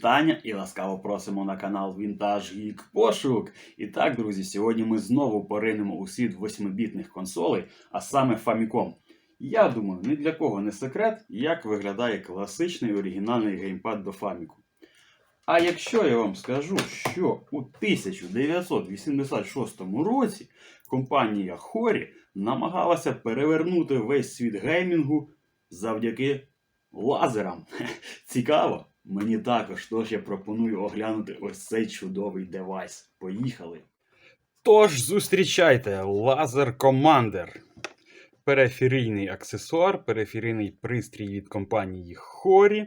вітання і ласкаво просимо на канал Vintage Geek Пошук. І так, друзі, сьогодні ми знову поринемо у світ восьмибітних консолей, а саме Famicom. Я думаю, ні для кого не секрет, як виглядає класичний оригінальний геймпад до Famicom. А якщо я вам скажу, що у 1986 році компанія Хорі намагалася перевернути весь світ геймінгу завдяки лазерам. Цікаво? Мені також, тож я пропоную оглянути ось цей чудовий девайс. Поїхали! Тож зустрічайте Лазер Commander. Периферійний аксесуар, периферійний пристрій від компанії Хорі.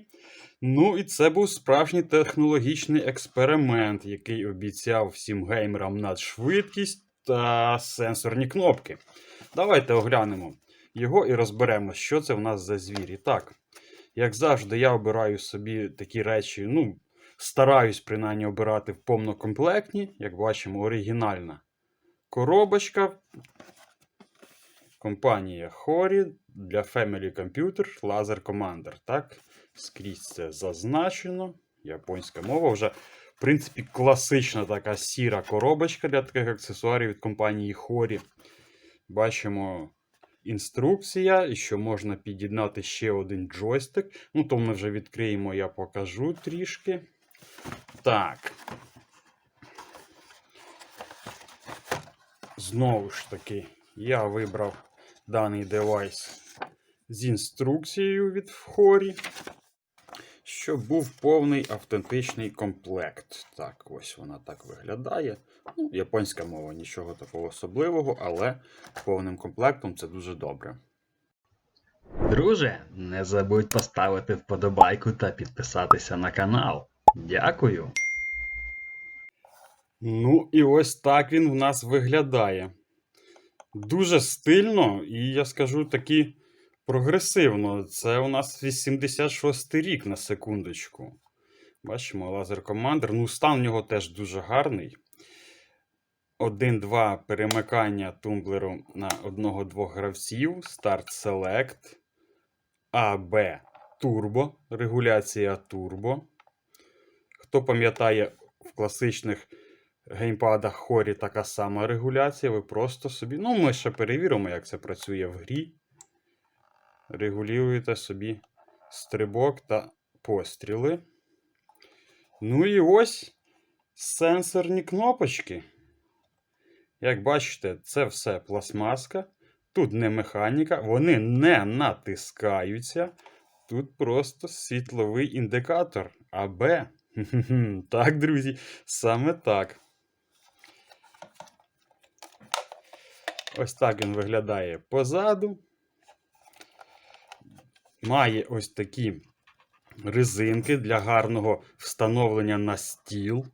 Ну і це був справжній технологічний експеримент, який обіцяв всім геймерам надшвидкість та сенсорні кнопки. Давайте оглянемо його і розберемо, що це в нас за звір. І так, як завжди, я обираю собі такі речі, ну, стараюсь принаймні обирати в повнокомплектні, як бачимо, оригінальна коробочка. Компанія Хорі для Family Computer Laser Commander. Так, скрізь це зазначено. Японська мова вже, в принципі, класична така сіра коробочка для таких аксесуарів від компанії Хорі. Бачимо інструкція, що можна під'єднати ще один джойстик. Ну, то ми вже відкриємо, я покажу трішки. Так. Знову ж таки, я вибрав даний девайс з інструкцією від Хорі, щоб був повний автентичний комплект. Так, ось вона так виглядає. Ну, японська мова, нічого такого особливого, але повним комплектом це дуже добре. Друже, не забудь поставити вподобайку та підписатися на канал. Дякую. Ну, і ось так він в нас виглядає. Дуже стильно, і я скажу таки прогресивно. Це у нас 86 рік на секундочку. Бачимо, лазер командер. Ну, стан в нього теж дуже гарний. 1-2 перемикання тумблеру на одного-двох гравців. Start Select. АБ Turbo. Регуляція Turbo. Хто пам'ятає в класичних геймпадах хорі така сама регуляція. Ви просто собі. Ну, ми ще перевіримо, як це працює в грі. Регулюєте собі стрибок та постріли. Ну і ось сенсорні кнопочки. Як бачите, це все пластмаска. Тут не механіка, вони не натискаються. Тут просто світловий індикатор АБ. Так, друзі, саме так. Ось так він виглядає позаду. Має ось такі резинки для гарного встановлення на стіл.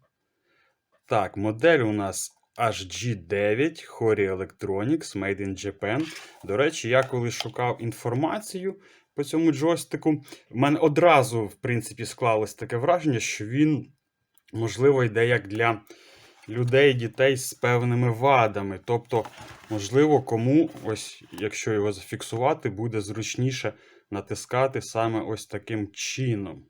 Так, модель у нас HG9 Hori Electronics Made in Japan. До речі, я коли шукав інформацію по цьому джойстику, в мене одразу, в принципі, склалось таке враження, що він, можливо, йде як для людей, дітей з певними вадами. Тобто, можливо, кому, ось, якщо його зафіксувати, буде зручніше натискати саме ось таким чином.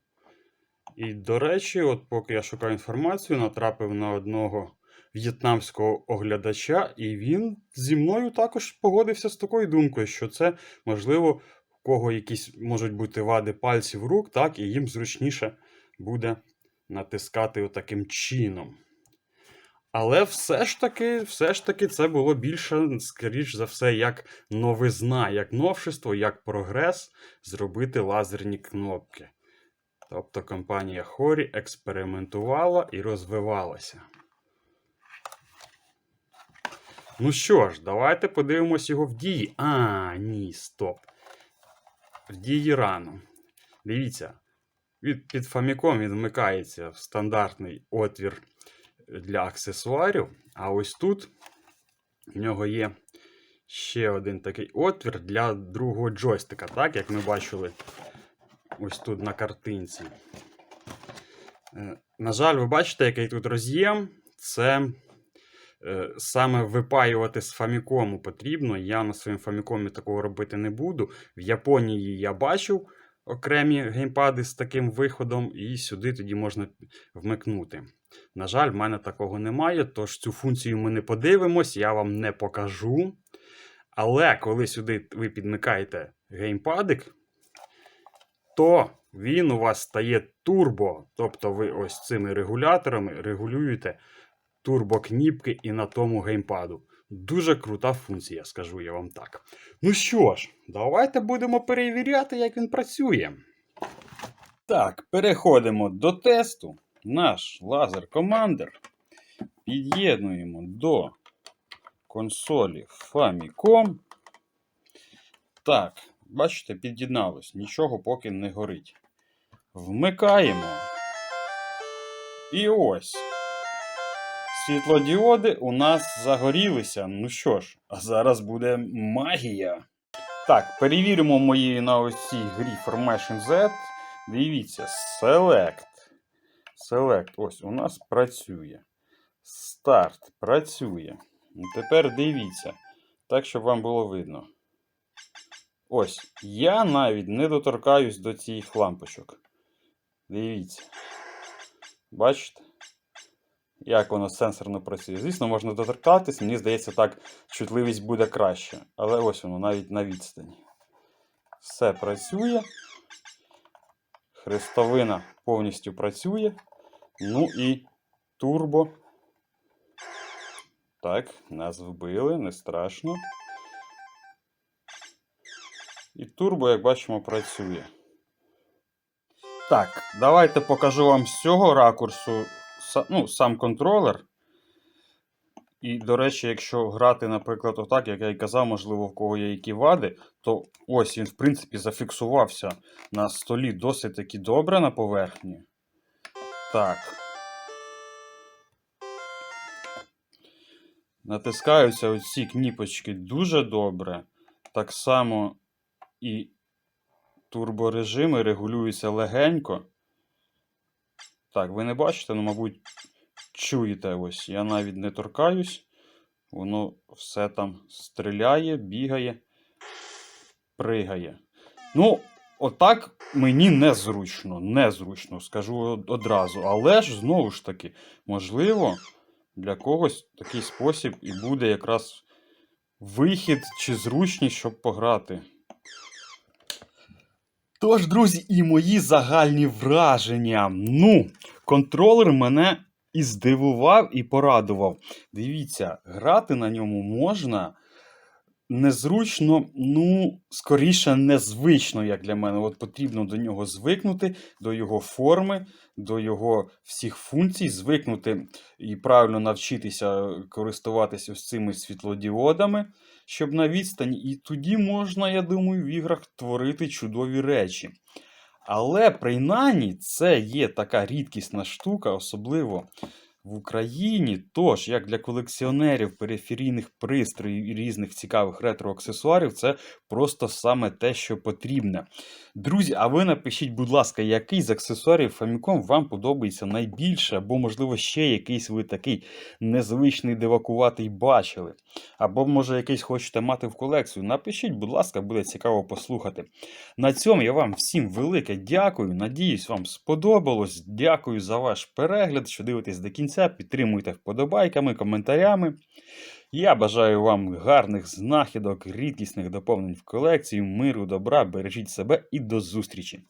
І, до речі, от поки я шукав інформацію, натрапив на одного в'єтнамського оглядача, і він зі мною також погодився з такою думкою, що це, можливо, в кого якісь можуть бути вади пальців рук, так, і їм зручніше буде натискати отаким чином. Але все ж таки, все ж таки, це було більше, скоріш за все, як новизна, як новшество, як прогрес зробити лазерні кнопки. Тобто компанія Хорі експериментувала і розвивалася. Ну що ж, давайте подивимось його в дії. А, ні, стоп. В дії рано. Дивіться, від, під Famicom він вмикається в стандартний отвір для аксесуарів. А ось тут в нього є ще один такий отвір для другого джойстика, так, як ми бачили ось тут на картинці. Е, На жаль, ви бачите, який тут роз'єм. Це е, саме випаювати з фамікому потрібно. Я на своєму фамікомі такого робити не буду. В Японії я бачив окремі геймпади з таким виходом, і сюди тоді можна вмикнути. На жаль, в мене такого немає, тож цю функцію ми не подивимось, я вам не покажу. Але коли сюди ви підмикаєте геймпадик, то він у вас стає турбо. Тобто ви ось цими регуляторами регулюєте турбокніпки і на тому геймпаду. Дуже крута функція, скажу я вам так. Ну що ж, давайте будемо перевіряти, як він працює. Так, переходимо до тесту. Наш лазер командер під'єднуємо до консолі Famicom. Так, бачите, під'єдналось, нічого поки не горить. Вмикаємо. І ось. Світлодіоди у нас загорілися. Ну що ж, а зараз буде магія. Так, перевіримо мої на ось цій грі Formation Z. Дивіться, Select. Select. Ось у нас працює. Старт працює. Тепер дивіться, так, щоб вам було видно. Ось, я навіть не доторкаюсь до цих лампочок. Дивіться. Бачите? Як воно сенсорно працює. Звісно, можна доторкатись, мені здається, так чутливість буде краще. Але ось воно навіть на відстані. Все працює. Хрестовина повністю працює. Ну і турбо. Так, нас вбили, не страшно. І турбо, як бачимо, працює. Так, давайте покажу вам з цього ракурсу ну, сам контролер. І, до речі, якщо грати, наприклад, отак, як я й казав, можливо, в кого є які вади, то ось він, в принципі, зафіксувався на столі досить таки добре на поверхні. Так. Натискаються оці кніпочки дуже добре. Так само і турборежими регулюються легенько. Так, ви не бачите, ну, мабуть, чуєте ось. Я навіть не торкаюсь. Воно все там стріляє, бігає, пригає. Ну, отак мені незручно, незручно, скажу одразу. Але ж знову ж таки, можливо, для когось такий спосіб і буде якраз вихід чи зручність, щоб пограти. Тож, друзі, і мої загальні враження. Ну, контролер мене і здивував, і порадував. Дивіться, грати на ньому можна незручно, ну, скоріше, незвично, як для мене. От потрібно до нього звикнути, до його форми, до його всіх функцій, звикнути і правильно навчитися користуватися ось цими світлодіодами, щоб на відстані. І тоді можна, я думаю, в іграх творити чудові речі. Але принаймні це є така рідкісна штука, особливо в Україні. Тож, як для колекціонерів периферійних пристроїв і різних цікавих ретро-аксесуарів, це просто саме те, що потрібне. Друзі, а ви напишіть, будь ласка, який з аксесуарів Famicom вам подобається найбільше, або, можливо, ще якийсь ви такий незвичний дивакуватий бачили. Або, може, якийсь хочете мати в колекцію. Напишіть, будь ласка, буде цікаво послухати. На цьому я вам всім велике дякую. Надіюсь, вам сподобалось. Дякую за ваш перегляд, що дивитесь до кінця. Підтримуйте вподобайками, коментарями. Я бажаю вам гарних знахідок, рідкісних доповнень в колекцію, миру, добра, бережіть себе і до зустрічі!